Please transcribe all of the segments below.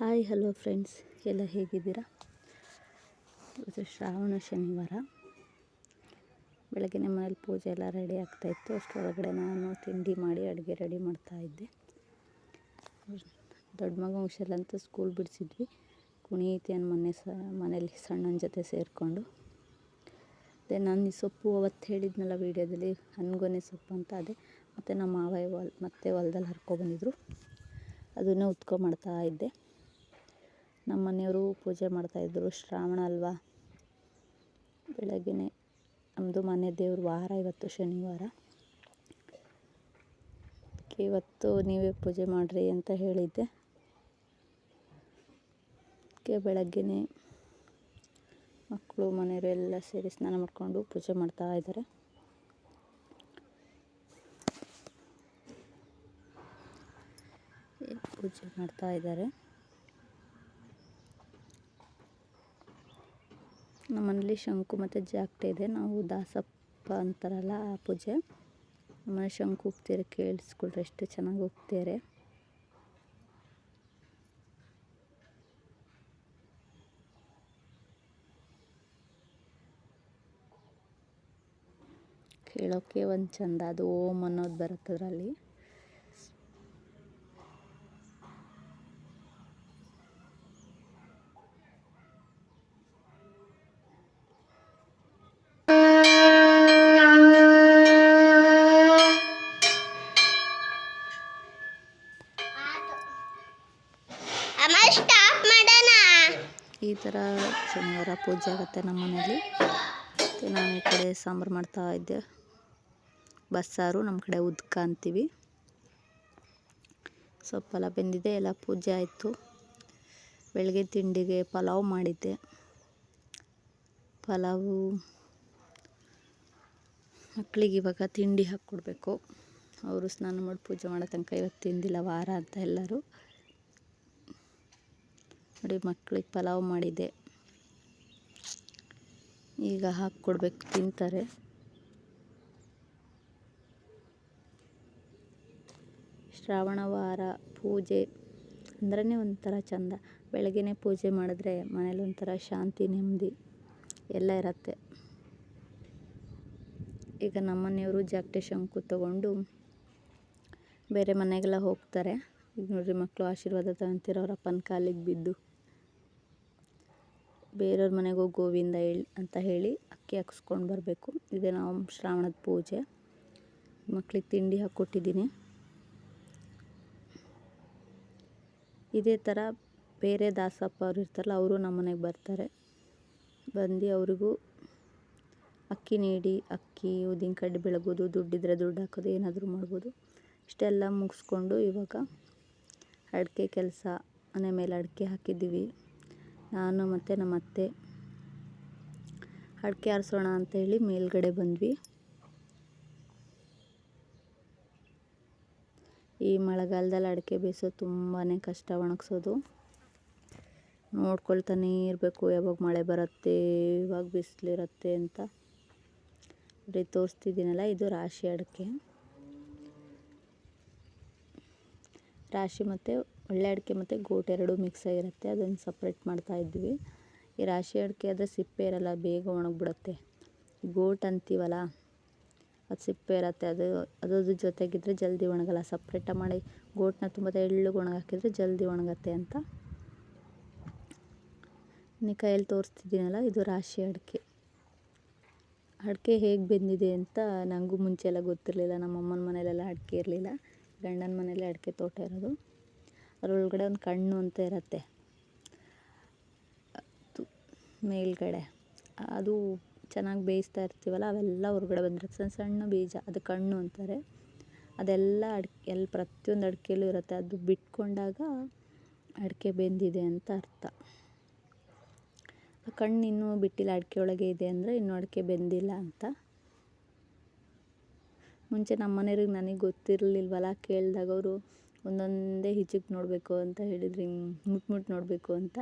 Hi, hello friends. ಎಲ್ಲ ಹೇಗಿದ್ದೀರಾ? ಇವತ್ತು ಶ್ರಾವಣ ಶನಿವಾರ. ಬೆಳಗ್ಗೆ ಮನೇಲಿ ಪೂಜೆ ಎಲ್ಲ ರೆಡಿ ಆಗ್ತಾಯಿತ್ತು ಅಷ್ಟರೊಳಗಡೆ ನಾನು ತಿಂಡಿ ಮಾಡಿ, ಅಡುಗೆ ರೆಡಿ ಮಾಡ್ತಾಯಿದ್ದೆ ದೊಡ್ಡ ಮಗ ಹುಷಾರಂತೂ ಸ್ಕೂಲ್ ಬಿಡಿಸಿದ್ವಿ. ಕುಣೀತಿ ಅನ್ ಮೊನ್ನೆ ಸ, ಮನೇಲಿ ಸಣ್ಣನ ಜೊತೆ ಸೇರಿಕೊಂಡು. ಅದೇ ನಾನು ಈ ಸೊಪ್ಪು ಅವತ್ತು ಹೇಳಿದ್ನಲ್ಲ ವೀಡಿಯೋದಲ್ಲಿ, ಹನ್ಗೊನೆ ಸೊಪ್ಪು ಅಂತ ಅದೇ. ಮತ್ತು ನಮ್ಮ ಮಾವ ಹೊಲ್, ಮತ್ತೆ ಹೊಲ್ದಲ್ಲಿ ಹರ್ಕೊಬಂದಿದ್ರು ಅದನ್ನೇ ಮಾಡ್ತಾ ಇದ್ದೆ. ನಮ್ಮ ಮನೆಯವರು ಪೂಜೆ ಮಾಡ್ತಾಯಿದ್ರು ಶ್ರಾವಣ ಅಲ್ವಾ? ಬೆಳಗ್ಗೆನೆ. ನಮ್ಮದು ಮನೆ ದೇವ್ರ ವಾರ, ಇವತ್ತು ಶನಿವಾರ. ಇವತ್ತು ನೀವೇ ಪೂಜೆ ಮಾಡಿರಿ ಅಂತ ಹೇಳಿದ್ದೆ. ಅದಕ್ಕೆ ಬೆಳಗ್ಗೆನೆ ಮಕ್ಕಳು, ಮನೆಯವರು ಎಲ್ಲ ಸೇರಿ ಸ್ನಾನ ಮಾಡಿಕೊಂಡು ಪೂಜೆ ಮಾಡ್ತಾ ಇದ್ದಾರೆ. ಪೂಜೆ ಮಾಡ್ತಾ ಇದ್ದಾರೆ? ನಮ್ಮನೇಲಿ ಶಂಕು ಮತ್ತು ಜಾಕ್ಟೆ ಇದೆ. ನಾವು ದಾಸಪ್ಪ ಅಂತಾರಲ್ಲ ಆ ಪೂಜೆ. ನಮ್ಮನೆ ಶಂಕು ಹೋಗ್ತೀರ ಕೇಳಿಸ್ಕೊಳ್ರಿ ಎಷ್ಟು ಚೆನ್ನಾಗಿ ಹೋಗ್ತಾರೆ ಕೇಳೋಕ್ಕೆ ಒಂದು ಚಂದ ಅದು ಓಮ್ ಅನ್ನೋದು ಬರುತ್ತದ್ರಲ್ಲಿ ಈ ಥರ ಶನಿವಾರ ಪೂಜೆ ಆಗುತ್ತೆ ನಮ್ಮ ಮನೇಲಿ ನಾನು ಈ ಕಡೆ ಸಾಂಬಾರು ಮಾಡ್ತಾ ಇದ್ದೆ. ಬಸ್ಸಾರು, ನಮ್ಮ ಕಡೆ ಉದ್ಕ ಅಂತೀವಿ. ಸೊಪ್ಪೆಲ್ಲ ಬೆಂದಿದೆ, ಎಲ್ಲ ಪೂಜೆ ಆಯಿತು. ಬೆಳಗ್ಗೆ ತಿಂಡಿಗೆ ಪಲಾವ್ ಮಾಡಿದ್ದೆ. ಪಲಾವು ಮಕ್ಕಳಿಗೆ ಇವಾಗ ತಿಂಡಿ ಹಾಕ್ಕೊಡ್ಬೇಕು. ಅವರು ಸ್ನಾನ ಮಾಡಿ ಪೂಜೆ ಮಾಡೋ ತನಕ ಇವತ್ತು ತಿಂದಿಲ್ಲ ವಾರ ಅಂತ ಎಲ್ಲರೂ. ನೋಡಿ ಮಕ್ಕಳಿಗೆ ಪಲಾವ್ ಮಾಡಿದ್ದೆ. ಈಗ ಹಾಕ್ಕೊಡ್ಬೇಕು ತಿಂತಾರೆ. ಶ್ರಾವಣ ವಾರ, ಪೂಜೆ. ಅಂದ್ರೇ ಒಂಥರ ಚಂದ. ಬೆಳಗ್ಗೆ ಪೂಜೆ ಮಾಡಿದ್ರೆ ಮನೇಲಿ ಒಂಥರ ಶಾಂತಿ, ನೆಮ್ಮದಿ ಎಲ್ಲ ಇರತ್ತೆ. ಈಗ ನಮ್ಮನೆಯವರು ಜಾಕ್ಟೆ ಶಂಕು ತಗೊಂಡು ಬೇರೆ ಮನೆಗೆಲ್ಲ ಹೋಗ್ತಾರೆ. ಈಗ ನೋಡ್ರಿ ಮಕ್ಕಳು ಆಶೀರ್ವಾದ ತಗೊಂತೀರ ಅವ್ರ ಅಪ್ಪನ ಕಾಲಿಗೆ ಬಿದ್ದು. ಬೇರೆಯವ್ರ ಮನೆಗೆ ಹೋಗಿ ಗೋವಿಂದ ಹೇಳಿ ಅಂತ ಹೇಳಿ ಅಕ್ಕಿ ಹಾಕ್ಸ್ಕೊಂಡು ಬರಬೇಕು. ಇದೇ ನಾವು ಶ್ರಾವಣದ ಪೂಜೆ. ಮಕ್ಕಳಿಗೆ ತಿಂಡಿ ಹಾಕ್ಕೊಟ್ಟಿದ್ದೀನಿ. ಇದೇ ಥರ ಬೇರೆ ದಾಸಪ್ಪ ಅವ್ರು ಇರ್ತಾರಲ್ಲ, ಅವರು ನಮ್ಮ ಮನೆಗೆ ಬರ್ತಾರೆ. ಬಂದು ಅವ್ರಿಗೂ ಅಕ್ಕಿ ನೀಡಿ, ಅಕ್ಕಿ ಉದ್ದಿನ ಕಡ್ಡಿ ಬೆಳಗೋದು, ದುಡ್ಡಿದ್ರೆ ದುಡ್ಡು ಹಾಕೋದು, ಏನಾದರೂ ಮಾಡ್ಬೋದು. ಇಷ್ಟೆಲ್ಲ ಮುಗಿಸ್ಕೊಂಡು ಇವಾಗ ಅಡಿಕೆ ಕೆಲಸ, ಮನೆ ಮೇಲೆ ಅಡಿಕೆ ಹಾಕಿದ್ದೀವಿ. ನಾನು ಮತ್ತು ನಮ್ಮ ಅತ್ತೆ. ಅಡಿಕೆ ಆರಿಸೋಣ ಅಂತೇಳಿ ಮೇಲ್ಗಡೆ ಬಂದ್ವಿ. ಈ ಮಳೆಗಾಲದಲ್ಲಿ ಅಡಿಕೆ ಬೇಯಿಸೋದು ತುಂಬಾ ಕಷ್ಟ, ಒಣಗಿಸೋದು. ನೋಡ್ಕೊಳ್ತಾನೆ ಇರಬೇಕು, ಯಾವಾಗ ಮಳೆ ಬರುತ್ತೆ ಇವಾಗ ಬಿಸಿಲಿರುತ್ತೆ ಅಂತ. ಬರೀ ತೋರಿಸ್ತಿದ್ದೀನಲ್ಲ, ಇದು ರಾಶಿ ಅಡಿಕೆ. ರಾಶಿ ಮತ್ತು ಒಳ್ಳೆ ಅಡಿಕೆ ಮತ್ತು ಗೋಟ್ ಎರಡು ಮಿಕ್ಸ್ ಆಗಿರುತ್ತೆ. ಅದನ್ನು ಸಪ್ರೇಟ್ ಮಾಡ್ತಾ ಇದ್ವಿ. ಈ ರಾಶಿ ಅಡಿಕೆ ಆದರೆ ಸಿಪ್ಪೆ ಇರಲ್ಲ, ಬೇಗ ಒಣಗಿಬಿಡುತ್ತೆ. ಗೋಟ್ ಅಂತೀವಲ್ಲ, ಅದು ಸಿಪ್ಪೆ ಇರುತ್ತೆ. ಅದು ಅದ್ರ ಜೊತೆಗಿದ್ರೆ ಜಲ್ದಿ ಒಣಗಲ್ಲ. ಸಪ್ರೇಟಾಗಿ ಮಾಡಿ ಗೋಟನ್ನ ತುಂಬ ತೆಳ್ಳಗೆ ಒಣಗಾಕಿದ್ರೆ ಜಲ್ದಿ ಒಣಗತ್ತೆ ಅಂತ ನೀ ಕೈಯಲ್ಲಿ ತೋರಿಸ್ತಿದ್ದೀನಲ್ಲ, ಇದು ರಾಶಿ ಅಡಿಕೆ. ಅಡಿಕೆ ಹೇಗೆ ಬೆಂದಿದೆ ಅಂತ ನನಗೂ ಮುಂಚೆ ಎಲ್ಲ ಗೊತ್ತಿರಲಿಲ್ಲ. ನಮ್ಮ ಅಮ್ಮನ ಮನೇಲೆಲ್ಲ ಅಡಿಕೆ ಇರಲಿಲ್ಲ. ಗಂಡನ ಮನೇಲಿ ಅಡಿಕೆ ತೋಟ ಇರೋದು. ಅದರೊಳಗಡೆ ಒಂದು ಕಣ್ಣು ಅಂತ ಇರುತ್ತೆ. ಮೇಲ್ಗಡೆ. ಅದು ಚೆನ್ನಾಗಿ ಬೇಯಿಸ್ತಾ ಇರ್ತೀವಲ್ಲ, ಅವೆಲ್ಲ ಹೊರಗಡೆ ಬಂದಿರುತ್ತೆ. ಸಣ್ಣ ಸಣ್ಣ ಬೀಜ, ಅದು ಕಣ್ಣು ಅಂತಾರೆ. ಅದೆಲ್ಲ ಅಡಿಕೆ ಎಲ್ಲಿ ಪ್ರತಿಯೊಂದು ಅಡಿಕೆಯಲ್ಲೂ ಇರುತ್ತೆ. ಅದು ಬಿಟ್ಕೊಂಡಾಗ ಅಡಿಕೆ ಬೆಂದಿದೆ ಅಂತ ಅರ್ಥ. ಕಣ್ಣು ಇನ್ನೂ ಬಿಟ್ಟಿಲ್ಲ ಅಡಿಕೆ ಒಳಗೆ ಇದೆ ಅಂದರೆ ಇನ್ನೂ ಅಡಿಕೆ ಬೆಂದಿಲ್ಲ ಅಂತ. ಮುಂಚೆ ನಮ್ಮ ಮನೆಯವ್ರಿಗೆ ನನಗೆ ಗೊತ್ತಿರಲಿಲ್ವಲ್ಲ, ಕೇಳಿದಾಗ ಅವರು ಒಂದೊಂದೇ ಹಿಚುಕ್ ನೋಡಬೇಕು ಅಂತ ಹೇಳಿದ್ರು, ಹಿಂಗೆ ಮುಟ್ಟಿ ಮುಟ್ಟಿ ನೋಡಬೇಕು ಅಂತ.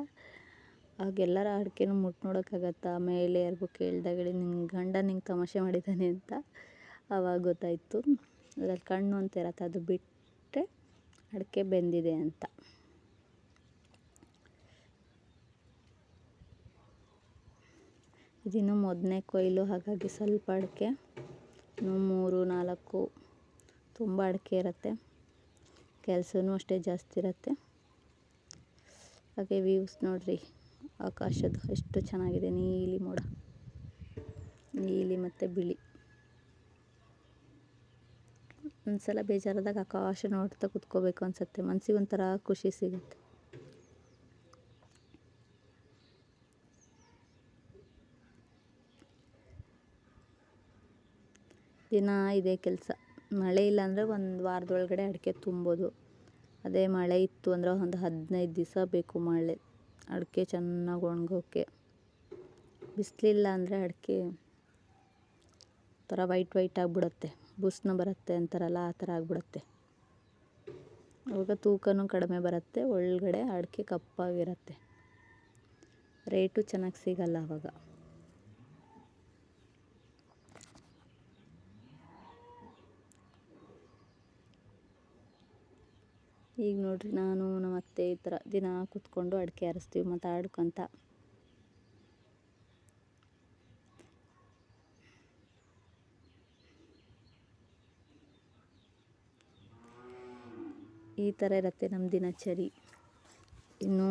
ಆಗ ಎಲ್ಲರ ಅಡಿಕೆನೂ ಮುಟ್ಟಿ ನೋಡೋಕ್ಕಾಗತ್ತಾ ಆಮೇಲೆ ಯಾರಿಗೂ ಕೇಳಿದಾಗ ಹೇಳಿ ನಿನ್ನ ಗಂಡ ನಿಂಗೆ ತಮಾಷೆ ಮಾಡಿದ್ದಾನೆ ಅಂತ ಆವಾಗ ಗೊತ್ತಾಯಿತು. ಅದ್ರಲ್ಲಿ ಕಣ್ಣು ಅಂತ ಇರತ್ತೆ, ಅದು ಬಿಟ್ಟರೆ ಅಡಿಕೆ ಬೆಂದಿದೆ ಅಂತ. ಇದಿನ್ನೂ ಮೊದಲನೇ ಕೊಯ್ಲು, ಹಾಗಾಗಿ ಸ್ವಲ್ಪ ಅಡಿಕೆ. ಮೂರು, ನಾಲ್ಕು, ತುಂಬ ಅಡಿಕೆ ಇರುತ್ತೆ. ಕೆಲಸನೂ ಅಷ್ಟೇ ಜಾಸ್ತಿ ಇರುತ್ತೆ. ಹಾಗೆ ವ್ಯೂವ್ಸ್ ನೋಡಿರಿ, ಆಕಾಶದ್ದು ಎಷ್ಟು ಚೆನ್ನಾಗಿದೆ, ನೀಲಿ ಮೋಡ, ನೀಲಿ ಮತ್ತು ಬಿಳಿ. ಒಂದ್ಸಲ ಬೇಜಾರಾದಾಗ ಆಕಾಶ ನೋಡ್ತಾ ಕುತ್ಕೋಬೇಕು ಅನಿಸುತ್ತೆ ಮನ್ಸಿಗೆ ಒಂಥರ ಖುಷಿ ಸಿಗುತ್ತೆ. ದಿನ ಇದೇ ಕೆಲಸ. ಮಳೆ ಇಲ್ಲ ಅಂದರೆ ಒಂದು ವಾರದೊಳಗಡೆ ಅಡಿಕೆ ತುಂಬೋದು. ಅದೇ ಮಳೆ ಇತ್ತು ಅಂದರೆ ಒಂದು ಹದಿನೈದು ದಿವಸ ಬೇಕು ಮಳೆ. ಅಡಿಕೆ ಚೆನ್ನಾಗಿ ಒಣಗೋಕ್ಕೆ ಬಿಸಿಲಿಲ್ಲ ಅಂದರೆ ಅಡಿಕೆ ಒಂಥರ ವೈಟ್ ವೈಟ್ ಆಗಿಬಿಡುತ್ತೆ. ಬುಸ್ನ ಬರುತ್ತೆ ಅಂತಾರಲ್ಲ ಆ ಥರ ಆಗಿಬಿಡುತ್ತೆ. ಅವಾಗ ತೂಕನೂ ಕಡಿಮೆ ಬರುತ್ತೆ. ಒಳಗಡೆ ಅಡಿಕೆ ಕಪ್ಪಾಗಿರುತ್ತೆ. ರೇಟು ಚೆನ್ನಾಗಿ ಸಿಗಲ್ಲ ಅವಾಗ. ಈಗ ನೋಡಿರಿ ನಾನು, ನಮ್ಮ ಅತ್ತೆ ಈ ಥರ ದಿನ ಕೂತ್ಕೊಂಡು ಅಡಿಕೆ ಆರಿಸ್ತೀವಿ ಮಾತಾಡ್ಕೊತ ಈ ಥರ ಇರುತ್ತೆ ನಮ್ಮ ದಿನಚರಿ. ಇನ್ನೂ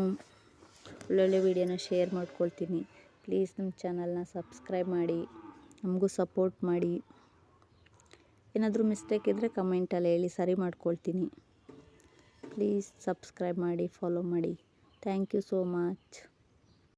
ಒಳ್ಳೊಳ್ಳೆ ವೀಡಿಯೋನ ಶೇರ್ ಮಾಡ್ಕೊಳ್ತೀನಿ. ಪ್ಲೀಸ್ ನಮ್ಮ ಚಾನಲ್ನ ಸಬ್ಸ್ಕ್ರೈಬ್ ಮಾಡಿ, ನಮಗೂ ಸಪೋರ್ಟ್ ಮಾಡಿ. ಏನಾದರೂ ಮಿಸ್ಟೇಕ್ ಇದ್ದರೆ ಕಮೆಂಟಲ್ಲಿ ಹೇಳಿ, ಸರಿ ಮಾಡ್ಕೊಳ್ತೀನಿ. ಪ್ಲೀಸ್ ಸಬ್ಸ್ಕ್ರೈಬ್ ಮಾಡಿ ಫಾಲೋ ಮಾಡಿ. Thank you so much